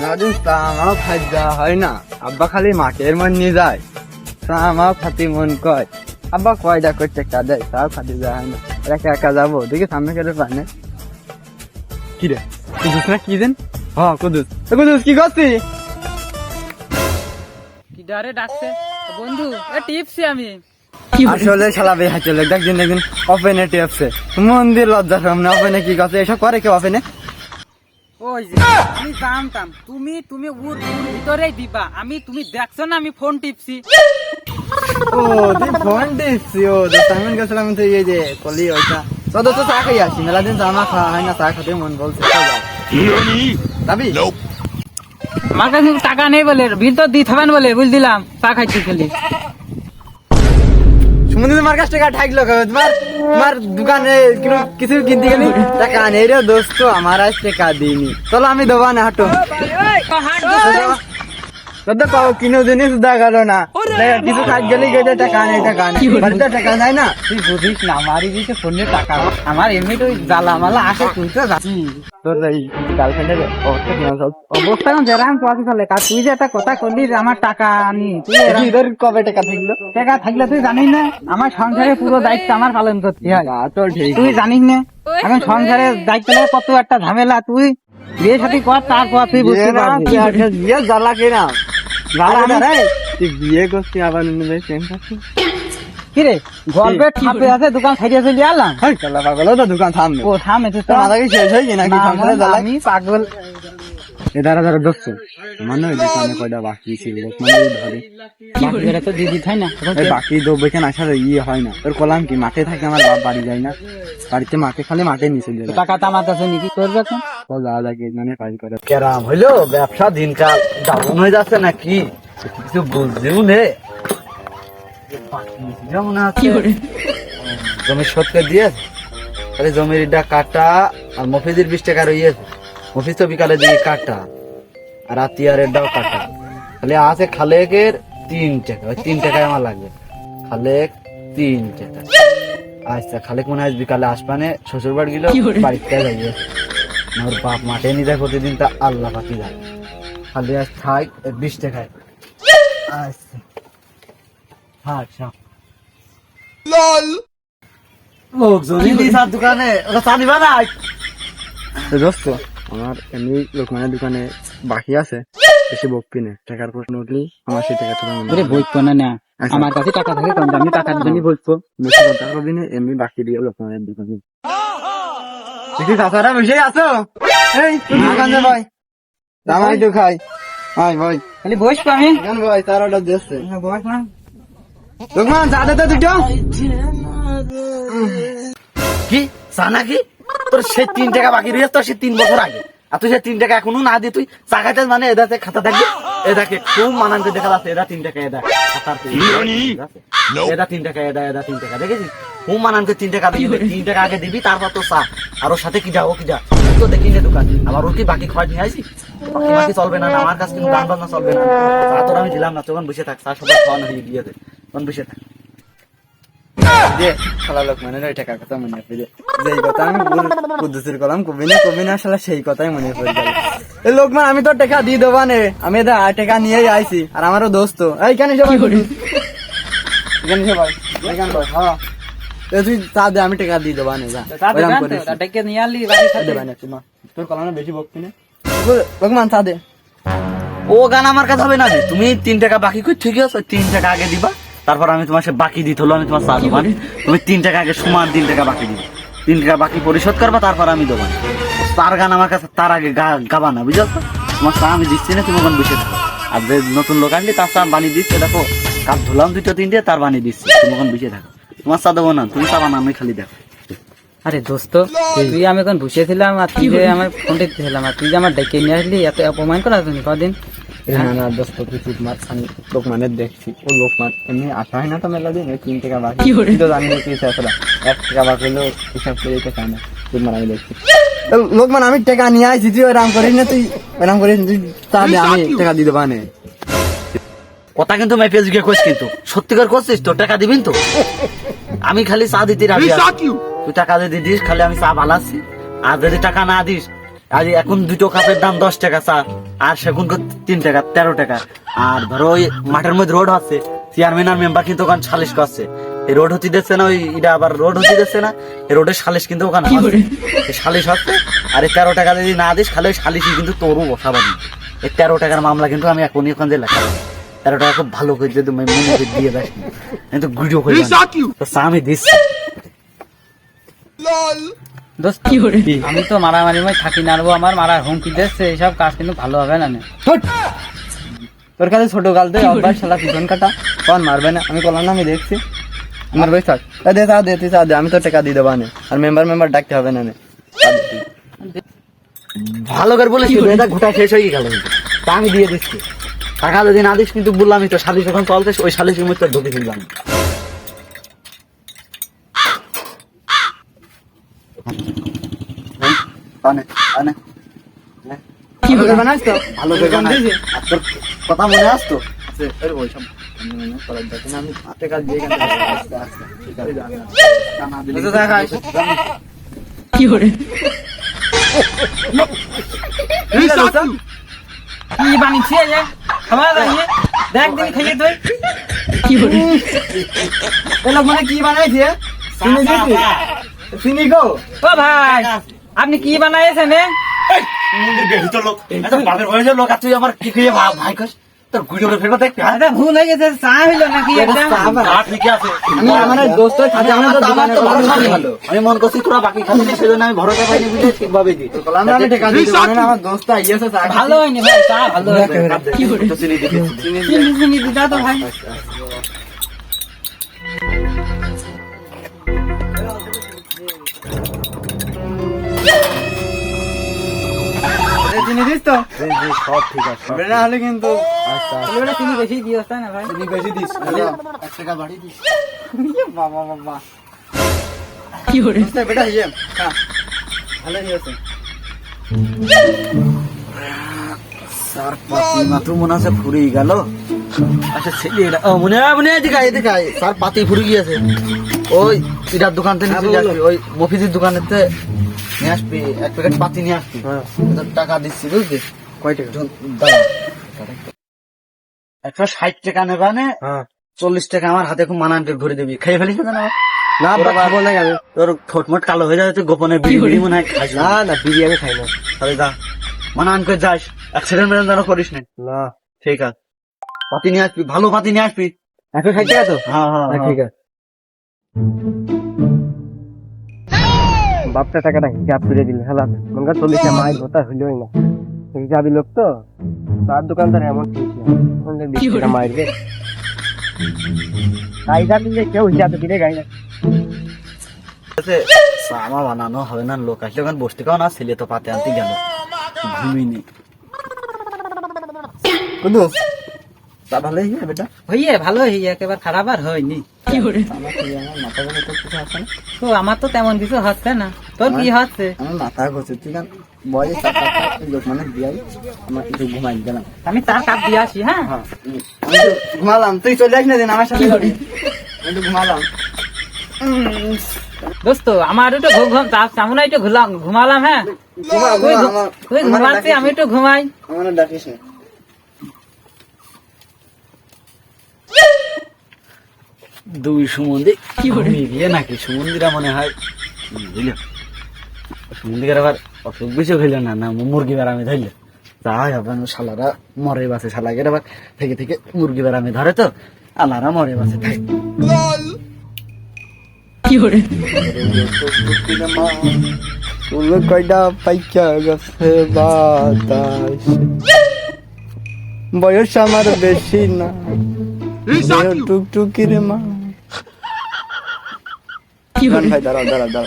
মেলাদিন চা আমাও খাই দেওয়া হয় না। আব্বা খালি মাঠের মন নিয়ে যায়। চা আমাও খাতি মন কয়। আব্বা কয়টা করে টেকা দেয় তাও খাতি দেওয়া হয় না। একা একা যাব দেখি সামনে কেটে পানে। কি রে কুদুস না কি দেন হ্যাঁ কুদুস কুদুস কি করছিস কি ডারে ডাকছে বন্ধু এ টিপছি আমি। আসলে শালা বে হাতে লোক দেখদিন দেখদিন ওপেনে টেপছে। মন্দির লজ্জা সামনে ওপেনে কি করছে এসব করে কেউ ওপেনে ওই যে আমি জানতাম তুমি তুমি ওর ওর ভিতরেই দিবা। আমি তুমি দেখছ না আমি ফোন টিপছি। ও তুই ফোন দিচ্ছি ও তো গেছিলাম তো এই যে কলি ওইটা। তো তো চা খাই আসি মেলা দিন জামা খাওয়া হয় না চা খেতে মন বলছে তো যাও। যাবি আমার কাছে টাকা নেই বলে ভিতর দিতে হবে না বলে বুঝ দিলাম চা খাইছি খালি। সুমন্দি তোমার কাছ টাকা ঠাকলো কবে? তোমার তোমার দোকানে কিনো- কিছু কিনতে গেলি টাকা নেই রে দোস্ত, আমার আজ টাকা দিইনি। চলো আমি দেবো না হাঁটো তোদের পাও কিনো জিনিস দেখাল না। দেখ, কিছু কাজ গেলে গেছে টাকা নেই টাকা নেই বাড়িতে টাকা নাই না? তুই বুঝিস না আমারই দিতে ফোনে টাকা। আমার এমনি তো ওই আসে তুই তো যাচ্ছি তোর এই গার্লফ্রেন্ডের অবস্থা কি সব অবস্থা এখন যেরাম তোকে চলে। কার তুই যে একটা কথা করলি আমার টাকা তুই কবে টাকা থাকল? টাকা থাকলে তুই জানিস না আমার সংসারের পুরো দায়িত্ব আমার পালন করতে হয়। তো ঠিক। তুই জানিস না এখন সংসারে দায়িত্ব কত একটা ঝামেলা তুই বিয়ে সাথে কর তারপর তুই বুঝতে পারবি। জ্বালা কিনা তুই বিয়ে করছি আবার অন্য প্রেম করছিস? কিরে গল্পে ঠাপে আছে দোকান ছাড়িয়ে চলে আলাম পাগল তো দোকান থামবে। ও থামে তো মাথা কি শেষ হয়ে নাকি? আমি পাগল। এ ওই দোকানে কয়টা বাকি ছিল মানে ধরে। বাকিরা তো দিদি তাই না? এই বাকি দোব এখানে আসার ইয়ে হয় না। তোর কলাম কি? মাঠে থাকে আমার বাপ বাড়ি যায় না। বাড়িতে মাঠে খালি মাঠে নিচে যায়। টাকা তামার কাছে নাকি করবে এখন? ও যাওয়া লাগে মানে কাজ করে। কেরাম হইল ব্যবসা দিনকাল। ডাউন হয়ে যাচ্ছে নাকি? কিছু বুঝলেও নে। যেমন আছে। জমি সত্যি দিয়েছে। তাহলে জমির কাটা আর মফিজের বিশ টাকা রইয়েছে। মফিজ তো বিকালে দিয়ে কাটা আর আতিয়ারের ডাও কাটা খালি আছে খালেকের তিন টাকা ওই তিন টাকায় আমার লাগবে। খালেক তিন টাকা আচ্ছা খালেক মনে হয় বিকালে আসবানে শ্বশুর বাড়ি গেল বাড়িতে যাইয়ে আমার বাপ মাঠে নিয়ে যায় প্রতিদিন তা আল্লাহ পাখি যায়। খালি আজ খাই বিশ টাকায় আচ্ছা। আচ্ছা দিস আর দোকানে? ওটা চা নিবা না? দোস্ত আমার এমনি লোকমানের দোকানে বাকি আছে। বেশি বকবি না টাকার প্রশ্ন উঠলি আমার সেই টাকা তোরা ওরে বইতো না না। আচ্ছা। আমার কাছে টাকা থাকে কম আমি টাকার জন্য বলব বেশি কথা করবি না এমনি বাকি দিয়ে লোকমানের দোকানে। দেখি চাচারা বসে আছো? এই দোকানে ভাই। জামাই তো খাই। হাই ভাই। খালি বসবো আমি। কেন ভাই তার অর্ডার দিচ্ছে বস না। লোকমান চা দে তো দুটো। কি? জানা কি? তোর সে তিন টাকা বাকি রয়েছে তোর সে তিন বছর আগে। আর তুই সে তিন টাকা এখনও না দিয়ে তুই চা খাইতে মানে এদাতে খাতা থাকবে এদাকে খুব মানানতে দেখা যাচ্ছে এদা তিন টাকা এদা খাতার এদা তিন টাকা এদা এদা তিন টাকা দেখেছিস? খুব মানানকে তিন টাকা তিন টাকা আগে দিবি তারপর তো চা। আর ওর সাথে কি যা ও কি যা তো দেখি দোকান। আবার ওর কি বাকি খরচ নিয়ে আসি বাকি বাকি চলবে না আমার কাছে কিন্তু গান বাজনা চলবে না। চা তোর আমি দিলাম না তখন বসে থাক চা সবাই খাওয়ানো হয়ে গিয়েছে তখন বসে থাক। যে শালা লোকমানের ওই টাকার কথা মনে পড়ে। যেই কথা আমি কুদ্দুসের কলাম কবি না কবি না শালা সেই কথাই মনে পড়ে গেল। এই লোকমান আমি তোর টাকা দিয়ে দেবা নে আমি এটা টাকা নিয়েই আইছি। আর আমারও দোস্ত। এইখানে সবাই এখানে সবাই এখানে হ্যাঁ তুই চা দে আমি টাকা দিয়ে দেবা নে যা। ডেকে নিয়ে আনলি বাড়ি চা দে বানে, তুই তোর কলামে বেশি বকতি না লোকমান চা দে। ও গান আমার কাছে হবে না তুমি তিন টাকা বাকি কই ঠিক আছে তিন টাকা আগে দিবা। তারপর আমি তোমার সে বাকি দিতে হলো, আমি তোমার চা দেবো তুমি তিন টাকা আগে সমান তিন টাকা বাকি দিবে। তিন টাকা বাকি পরিশোধ করবা, তারপর আমি দেবো তার গান আমার কাছে তার আগে গাবা না, বুঝছ? তো? তোমার চা আমি দিচ্ছি না, তুমি ওখানে বসে থাকো। আর যে নতুন লোক আসলে তার চা বানিয়ে দিচ্ছে, দেখো কাপ ধুলাম দুটো তিনটে, তার বানিয়ে দিচ্ছি, তুমি ওখানে বসে থাকো। তোমার চা দেবো না, তুমি চা বানা আমি খালি দেখো। আরে দোস্ত, তুই আমি এখন বসেছিলাম আর তুই আমার ফোন টিপতেছিলাম আর তুই আমার ডেকে নিয়ে আসলি, এত অপমান করা তুমি কদিন? আমি লোকমানের দেখছি। ও লোকমান এমনি আসা হয় না তো মেলা দিন তিন টাকা বাকি। তো জানি না কি আসলে এক টাকা বাকি হলেও হিসাব করে দিতে চায় না। লোকমান আমি দেখছি। লোকমান আমি টাকা নিয়ে আসছি তুই ওরাম করিস না তুই ওরাম করিস না, তুই তা দে আমি টাকা দেবা নে কথা কিন্তু জিজ্ঞে কইস কিন্তু। সত্যিকার করছিস তো? টাকা দিবিন তো? আমি খালি চা দিতে রাজি তুই টাকা যদি দিস খালি আমি চা বালাচ্ছি আর যদি টাকা না দিস আর এখন দুটো কাপের দাম দশ টাকা চা। আর সেগুন তিন টাকা তেরো টাকা। আর ধরো ওই মাঠের মধ্যে রোড আছে চেয়ারম্যান আর মেম্বার কিন্তু ওখানে সালিশ করছে। এই রোড হতে দিচ্ছে না ওই এটা আবার রোড হতে দিচ্ছে না এই রোডের সালিশ কিন্তু ওখানে। সালিশ হচ্ছে আর এই তেরো টাকা যদি না দিস খালি ওই সালিশই কিন্তু তোরও বসাবানি এই তেরো টাকার মামলা কিন্তু আমি এখনই ওখান দিয়ে লেখা তেরো টাকা খুব ভালো করে যদি মনে করে দিয়ে দেয়। কিন্তু গুড়িও করে আমি দিচ্ছি। দোস্ত আমি তো মারামারি মই থাকি না আরবো আমার মারার হুমকি দিচ্ছে এইসব কাজ কিন্তু ভালো হবে না তোর কাছে ছোট গাল দে অভ্যাস শালা পিছন কাটা কন মারবে না আমি কলাম না আমি দেখছি মারবে থাক এ দে চা দে তুই দে আমি তো টাকা দিয়ে দেবো নে আর মেম্বার মেম্বার ডাকতে হবে না। ভালো করে বলেছি এটা ঘোটা শেষ হয়ে গেল। তা আমি দিয়ে দিচ্ছি। টাকা যদি না দিস কিন্তু বললাম তো সালিশ যখন চলতে ওই সালিশের মধ্যে ঢুকে ফেললাম আনে, আনে। কি করে বানাস তো ভালো করে। তোর কথা মনে আসতো? মনে দিলে তো দেখাই। কি বানিয়েছি খাবার দেখ দিন খাইয়ে তুই কি করে? এ লোক মানে কি বানাইছে? গো। ও ভাই। আপনি কি বানাইছেন হয়ে আমি মন করছি তোরা বাকি খাচ্ছিস সেজন্য আমি ভরসা পাইনি বুঝে ঠিকভাবে দিই আমার দোস্ত আইয়াছে ভালো হয়নি চা ভালো চিনি দিদা তো ভাই চিনি দিস তো? সব ঠিক আছে হবে হলে কিন্তু আচ্ছা চিনি বেশি দিও তাই না ভাই? চিনি বেশি দিস। এক টাকা বাড়ি দিস। বাবা বাবা। কি করে বেটা ইয়ে খা। ভালো হয়েছে স্যার পাতি মাত্র মনে আছে ফুরিয়ে গেল। আচ্ছা ছেলে এটা মনে হয় মনে হয় এদিকে আয়, স্যার পাতি ফুরে গিয়েছে। ওই ইটার দোকান থেকে আসবি ওই মফিজের দোকানেতে নিয়ে আসবি এক প্যাকেট পাতি নিয়ে আসবি। হ্যাঁ। তোর টাকা দিচ্ছি বুঝলি? কয় টাকা? একশো ষাট টাকা নেবা নে হ্যাঁ। চল্লিশ টাকা আমার হাতে খুব মানান ঘুরে দিবি। খেয়ে ফেলিস না না তোরা খাব না আমি তোর ঠোঁটমোট কালো হয়ে যাবে তুই গোপনে বিড়ি বিড়ি। মনে হয় খাইস না। না বিরিয়ানি খাই না। তাহলে যা। মানান করে যাস অ্যাক্সিডেন্ট মেডেন্ট যেন করিস না। না। ঠিক আছে। পাতি নিয়ে আসবি ভালো পাতি নিয়ে আসবি। একশো ষাট টাকা তো? হ্যাঁ হ্যাঁ হ্যাঁ, ঠিক আছে। বাপটা টাকাটা হিসাব করে দিলে হ্যাঁ মনে চল্লিশ মায়ের কথা হইলই না। হিসাবি লোক তো? তার দোকানদার এমন মায়ের গে হিসাব দিলে কেউ হিসাব দিলে গাই না। সামা বানানো হবে না লোক। আসলে ওখানে বসতে কাও না ছেলে তো পাতে আনতে গেল। ঘুমিনি কুদু তা ভালোই হ্যাঁ বেটা? হইয়ে ভালো হইয়ে একেবারে খারাপ আর হয়নি। তো আমার তো তেমন কিছু হচ্ছে না। তোর কি হচ্ছে আমার মাথা ঘুরছে তুই কেন মানে দিয়াই আমার কিছু ঘুমাই গেলাম আমি তার কাপ দিয়ে আসি হ্যাঁ? হ্যাঁ ঘুমালাম। তুই চলে আস না দিন আমার সাথে ঘুমালাম। দোস্ত আমার একটু ঘুম ঘুম চাপ আমরা একটু ঘুমালাম হ্যাঁ? তুই ঘুমাচ্ছি আমি একটু ঘুমাই। আমার ডাকিস না। দুই সুমন্দি কি করে? গিয়ে নাকি সুমন্দিরা মনে হয় বুঝলি? সুমন্দির আবার অসুখ বেশি হইল না না মুরগি বেড়ামে ধরলে। তাই হবে না শালারা মরে বাসে শালাকে আবার থেকে থেকে মুরগি বেড়ামে ধরে তো আলারা মরে বাসে থাকে ফুল কয়টা পাইকা গেছে বাতাস। বয়স আমার বেশি না। টুকটুকির মা। ভাই দাঁড়াও দাঁড়াও দাঁড়াও।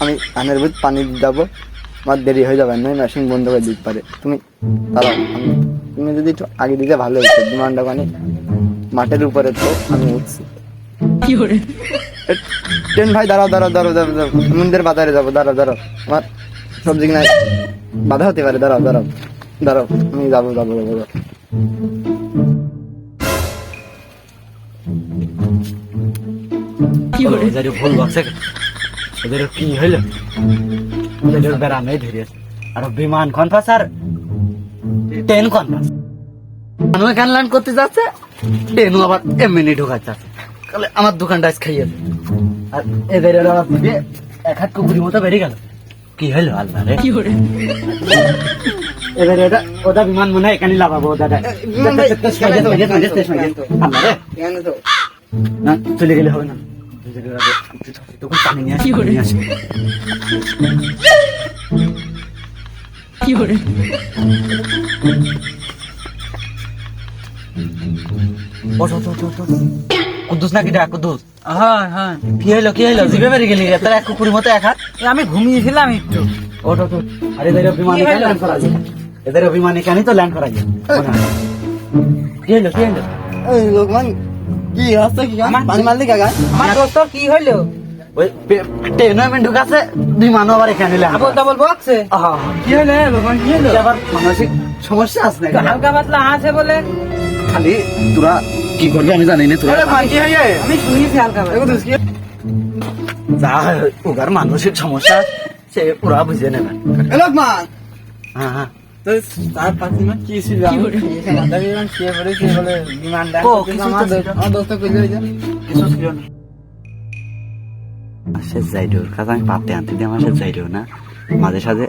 আমি কানের ভিতর পানি যাব আমার দেরি হয়ে যাবে নয় মেশিন বন্ধ করে দিতে পারে। তুমি দাঁড়াও আমি তুমি যদি একটু আগে দিতে ভালো হতো ডিমান্ডটা মানে মাঠের উপরে তো আমি উঠছি। এ, ট্রেন ভাই দাঁড়াও দাঁড়াও দাঁড়াও দাঁড়াও দাঁড়াও মন্দির বাজারে যাব দাঁড়াও দাঁড়াও। আমার সবজি কিনা বাধা হতে পারে দাঁড়াও দাঁড়াও দাঁড়াও আমি যাব যাব যাব। ভুল ওদের কি হইল ওদের বেড়ামে ধরে আর বিমান কনফাস আর ট্রেন কনফাস মানুষ এখানে ল্যান্ড করতে যাচ্ছে ট্রেনও আবার এমনি ঢোকাচ্ছে তাহলে আমার দোকানটা আজ খাইয়ে আর এদের আবার দিয়ে এক হাত কুকুরি মতো বেরিয়ে গেল কি হলো আল্লাহ রে এবার এটা ওটা বিমান মনে হয় এখানে ওটা আল্লাহ চলে গেলে হবে না তখন পানি নিয়ে আসি নিয়ে আসি ওঠো। কুদ্দুস নাকি ডাক কুদ্দুস হ্যাঁ হ্যাঁ কি হলো কি হলো জিভে বেরিয়ে গেলি তার এক কুকুরের মতো আমি ঘুমিয়েছিলাম একটু ওঠ ওঠ। আর এদের অভিমান কি হলো? ল্যান্ড করা যায় এদের অভিমান তো ল্যান্ড করা যায় কি হলো কি হলো লোকমান কি রাস্তা কি পানি মারলি কাকা আমার দোস্ত কি হইল? ওই ট্রেনও এমন ঢুকাছে বিমানও আবার এখানে ল্যান্ড আবল তাবল বকছে কি হলো লোকমান কি হলো আবার মানসিক সমস্যা আছে নাকি? হালকা পাতলা আছে বলে। খালি তোরা কি করবি আমি জানি না তোরা আমি শুনেছি হালকা পাতলা। যা ওগার মানসিক সমস্যা সে ওরা বুঝে নেবে। লোকমান! হ্যাঁ হ্যাঁ। তার কি ছিল বলে। আমার দোস্ত কইলে কিছু ছিল না সে যাইডোর কাজ আমি পাতে আনতে দিই আমার সে যাইডো না মাঝে সাঝে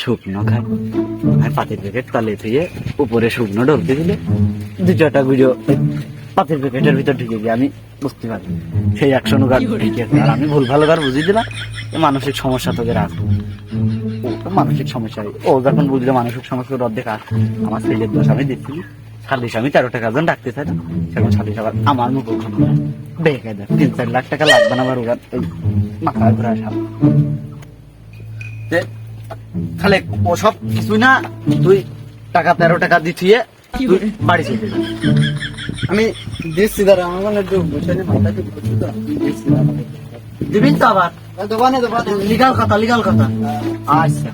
শুকনো খাই আমি পাতির প্যাকেট তালে ধুয়ে উপরে শুকনো ঢলতে দিলে দু চারটা ভিডিও পাতির প্যাকেটের ভিতর ঢুকে গিয়ে আমি বুঝতে পারি সেই একশো ঢুকে। আর আমি ভুল ভালো গার বুঝিয়ে দিলাম মানসিক সমস্যা তোকে রাখব ও তো মানসিক সমস্যা। ও যখন বুঝলে মানসিক সমস্যা ওর অর্ধেক আর আমার ছেলের দোষ আমি দিচ্ছি। সাল্লিশ আমি তেরো টাকা জন ডাকতে চাই না? সেরকম সাল্লিশ আবার আমার মুখ ওখানে বেঁকে দেয় তিন চার লাখ টাকা লাগবে না আমার ওরা এই মাথা ঘুরা সাপ তাহলে ওসব কিছুই না তুই টাকা তেরো টাকা বাড়ি চলে আমি দিচ্ছি দাঁড়া আমার মানে একটু দিচ্ছি দিবি তো আবার। দোকানে দোকানে লিগাল লিগাল আচ্ছা।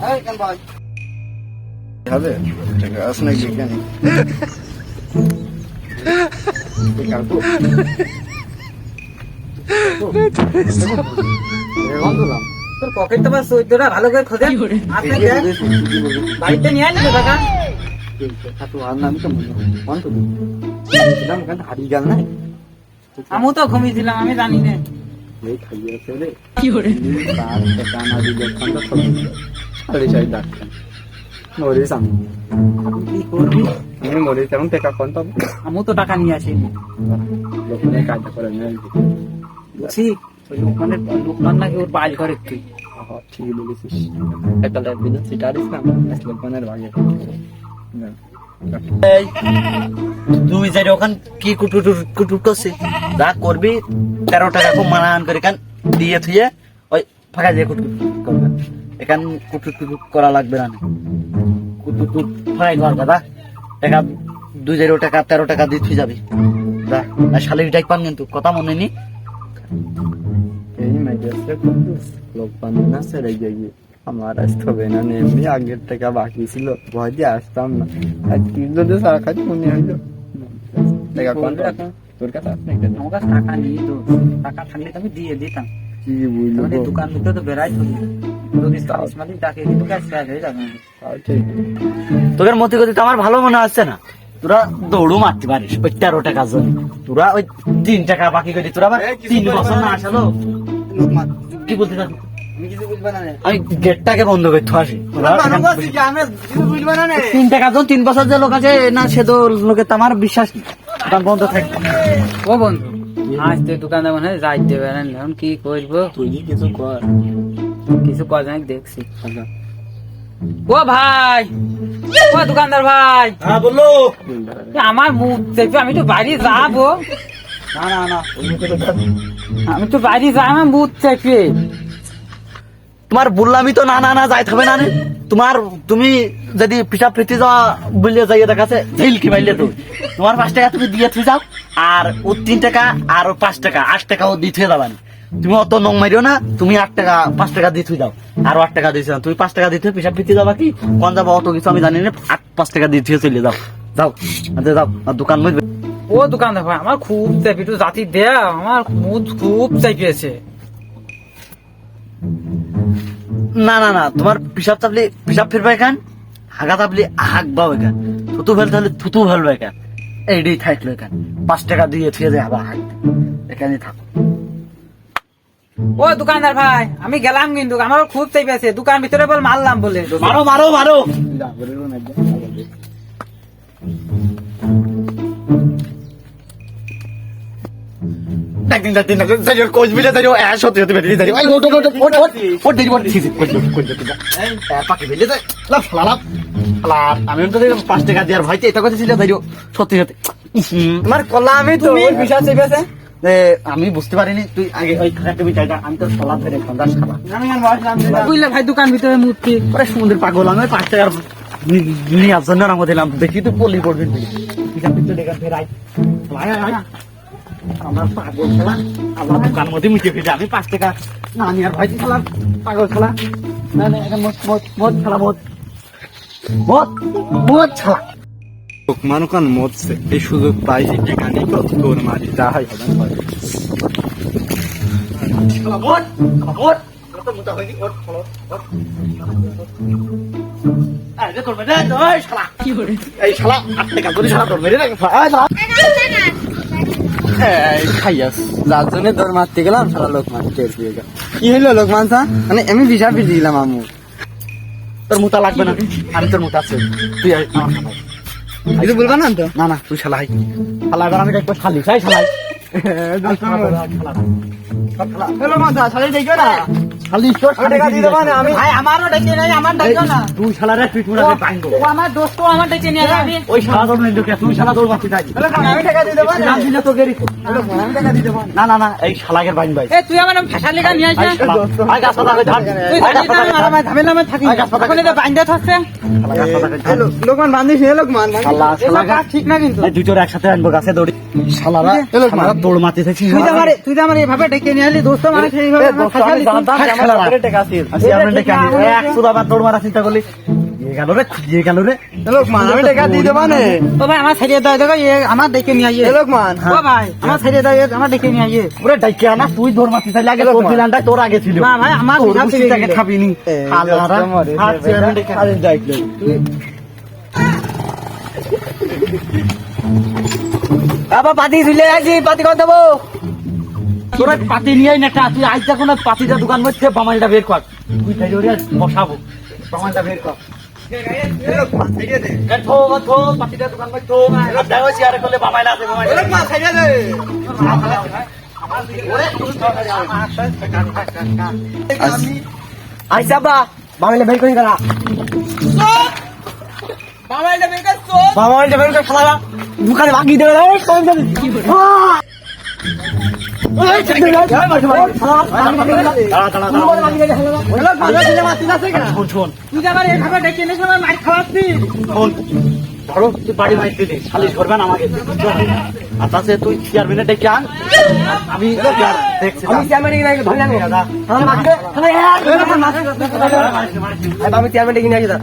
হবে আছে নাকি এখন? তোর পকেট তো চৈদ্যটা ভালো করে খোঁজে। বাড়িতে নিয়ে না? আমিও তো ঘুমিয়েছিলাম আমি জানি না। তার টাকা না দিলে এখন তো সব চাই ডাক্তার মরিস আমি কি করবি আমি মরিস এখন টাকা কোন পাবো? আমিও তো টাকা নিয়ে আসিনি। লোকনে কাজটা করে নিয়ে বলছি ওই লোকমানের লোকমান নাকি ওর পাইল করে তুই? ঠিক বলেছিস। একটা লাইফ সেটা লোকমানের তুই যাই ওখান কি যা করবি, তেরো টাকা খুব করে এখান দিয়ে থুয়ে ওই ফাঁকা দিয়ে কুটুর করবে। এখান করা লাগবে না। ফাঁকাই দাদা। দুই টাকা, তেরো টাকা দিয়ে থুই যাবি। যা, আর টাইপ পান কিন্তু, কথা মনে নি এই কুটুস লোকমান না আমার আসতে হবে না এমনি আগের টাকা বাকি ছিল ভয় দিয়ে আসতাম না। আর তুই যদি সারা খাই মনে হইল। টাকা কোন তোর কাছে আছে নাকি আমার কাছে টাকা নেই তো টাকা থাকলে তো আমি দিয়ে দিতাম। কি বুঝলো মানে দোকান ভিতরে তো বেড়াই তো যদি সালিশ মালিক ডাকে কিন্তু কাজ শেষ যাবে। তাও ঠিক। তোদের মতি গতি তো আমার ভালো মনে হচ্ছে না। তোরা দৌড়ও মারতে পারিস ওই তেরো টাকার জন্য তোরা ওই তিন টাকা বাকি করে তোরা আবার তিন বছর না। আসালো। কি বলতে চাচ্ছিস? আমি গেটটাকে বন্ধ করতে আসি থেকে- তিন টাকা জন তিন বছর যে লোক আছে না সে তো আমার বিশ্বাস দোকান বন্ধ থাকবে। ও বন্ধু আজ তো দোকানে মনে হয় যাইতে পারেন এখন কি করব? তুই কিছু কর? কিছু কজন দেখছি। ও ভাই ও দোকানদার ভাই। হ্যাঁ বলল। এ আমার মুখ দেখবে আমি তো বাড়ি যাব। না না না। আমি তো বাড়ি যাই আমার মুখ চেপে তোমার বললামই তো না না না যাইতে হবে না। তোমার, তুমি যদি পিঠা প্রীতি যাওয়া বললে যাইয়ে দেখাছে ঝিল কি মাইলে তো তোমার পাঁচ টাকা তুমি দিয়ে থুই যাও, আর ও তিন টাকা, আর ও পাঁচ টাকা, আট টাকা ও দিয়ে থুয়ে যাবানি তুমি অত নং মারিও না, তুমি আট টাকা, পাঁচ টাকা দিয়ে থুই দাও আর আট টাকা দিয়েছে তুমি পাঁচ টাকা দিতে পিঠা প্রীতি যাবা কি? কোন যাব অত কিছু আমি জানি না, আট, পাঁচ টাকা দিয়ে থুয়ে চলে যাও। যাও যাও দোকান মধ্যে ও দোকান ভাই আমার খুব চেপে একটু জাতি দেয়া, আমার মুখ খুব চেপেছে না না না তোমার পিসাব চাপলি পিসাব ফিরবে এখান হাগা চাপলি হাগবাও এখান থুতু ফেল হলে থুতু ফেলবে এখান এইটাই থাকল এখান পাঁচ টাকা দিয়ে ঠিক আছে আবার হাগ এখানেই থাকো। ও দোকানদার ভাই আমি গেলাম কিন্তু আমার খুব চাই আছে দোকান ভিতরে বল মারলাম বলে। মারো মারো মারো। একদিন একদিন একদিন তাই কোচ তাই এ সত্যি সত্যি বেরিয়ে তাই ওই ওট ওট ওট ওট ওট ওট দেরি ওট ঠিক কোচ কোচ কোচ বেরিয়ে তাই লাভ লাভ লাভ আমি তো পাঁচ টাকা দেওয়ার ভাই এটা কথা ছিল তাই সত্যি সত্যি আমার কলা আমি তুমি বিশাল চাই আছে আমি বুঝতে পারিনি তুই আগে ওই চাইটা আমি তো সলা ধরে সন্ধ্যা খাবা বুঝলে ভাই দোকান ভিতরে মূর্তি সমুদ্রের পাগল আমি পাঁচ টাকার নিয়ে আমাদের দিলাম দেখি তুই পল্লি করবি আমার পাগল খেলা। আমার দোকান মধ্যে মুখে ফেলে আমি পাঁচ টাকা না আমি আর ভাই খেলাম পাগল খেলা। না না এটা মদ মদ মদ খেলা মদ। মদ মদ খেলা। মানুকান মরছে এই সুযোগ পাই এখানে তোর মারি যা হয় হবে খেলা মদ এই শালা। আট টাকা ধরে শালা তোর মেরে রাখে শালা। খাইয়াস। যার জন্য তোর মারতে গেলাম সারা লোক মারতে দিয়ে গেল কি হইল লোকমান মানসা মানে আমি বিশা ফিরে দিলাম আমু তোর মুতা লাগবে না? আমি তোর মুতা আছে। তুই। কিছু বলবা না তো? না না তুই শালা এবার আমি খালি চাই শালাই না না না এই একসাথে আনব গাছে দৌড়ি শালারা দৌড় মারতে তুই আমার এইভাবে ডেকে নিয়ে আসলি দোস্ত আমার সেইভাবে এ, আমার দোস্ত, ফাঁসালি আমি তুই। জানতাম যে আমার বাপের টাকা আছে। আসি আমরা ডেকে আনি। এ, একশো আবার দৌড় মারা চিন্তা করলি। গেল রে গেল রে। লোকমান আমি টাকা দিয়ে দেবা না। ও ভাই আমার ছেড়ে দাও দেখো এ আমার ডেকে নিয়ে আইয়ে। লোকমান। ও ভাই আমার ছেড়ে দাও আমার ডেকে নিয়ে আইয়ে। পুরো ডাইকে আনা তুই দৌড় মারতে চাইলে আগে তোর বিলানটা তোর আগে ছিল। না ভাই আমার তোর বিশাল বুঝি ছেড়ে তাকে দিলে। খাবিনি শালারা হাত চেয়ারে ডেকে আরে যাইলে বাবা পাতি ঝুলে আছি পাতি কত দেবো? তোরা পাতি নিয়ে না তুই আইতা কোন পাতিটা দোকান মধ্যে বামাইটা বের কর। তুই তাই ওরে বসাবো বামাইটা বের কর। দেখো। আইসা বা বাঙালি বের করি করা বাঙালি বের করে খালা দোকানে বাকি দেবে তুই চেয়ারম্যানে ডেকে আন আমি দেখছি আমি চেয়ারম্যান দাদা আসি দাদা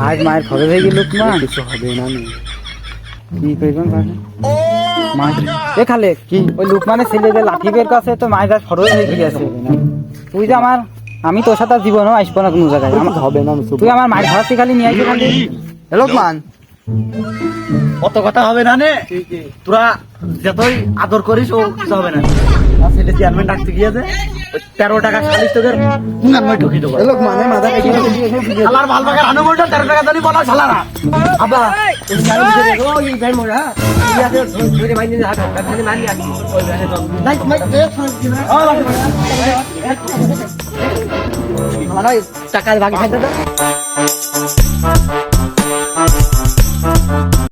আজ মায়ের খবর হয়ে গেল তোমার? কিছু হবে না কি কইবেন ভাই মা এ খালে কি? ওই লুকমানের ছেলে যে লাঠি বের কাছে তো মায়ের হয়ে তুই যে আমার আমি তোর সাথে জীবনও আসব না কোনো জায়গায়। আমার- হবে না তুই আমার মায়ের খালি নিয়ে আসবি খালি লোকমান। অত কথা হবে না নে? তোরা যতই আদর করিস ও কিছু হবে না। আর ছেলে চেয়ারম্যান ডাকতে গিয়েছে তেরো টাকা তোদের ঢুকি দেবো। মাথা ভালো তেরো টাকা দিলি বলা ওই চালু করে ও এই ভাই মোরা ইয়া তো ধরে মাইনি হাত খালি মানি আসি ওই ভাই তো নাই নাই আমার টাকা বাকি খাইতে